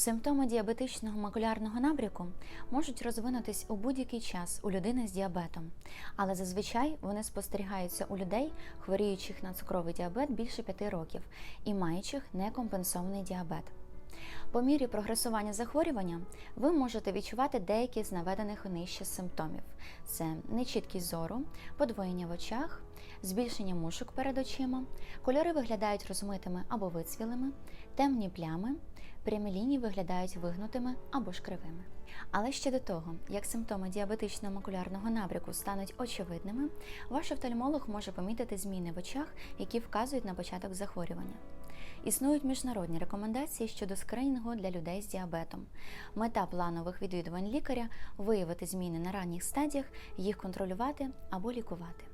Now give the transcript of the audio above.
Симптоми діабетичного макулярного набряку можуть розвинутись у будь-який час у людини з діабетом, але зазвичай вони спостерігаються у людей, хворіючих на цукровий діабет більше 5 років і маючих некомпенсований діабет. По мірі прогресування захворювання ви можете відчувати деякі з наведених нижче симптомів: це нечіткість зору, подвоєння в очах, збільшення мушок перед очима, кольори виглядають розмитими або вицвілими, темні плями, прямі лінії виглядають вигнутими або ж кривими. Але ще до того, як симптоми діабетичного макулярного набряку стануть очевидними, ваш офтальмолог може помітити зміни в очах, які вказують на початок захворювання. Існують міжнародні рекомендації щодо скринінгу для людей з діабетом. Мета планових відвідувань лікаря виявити зміни на ранніх стадіях, їх контролювати або лікувати.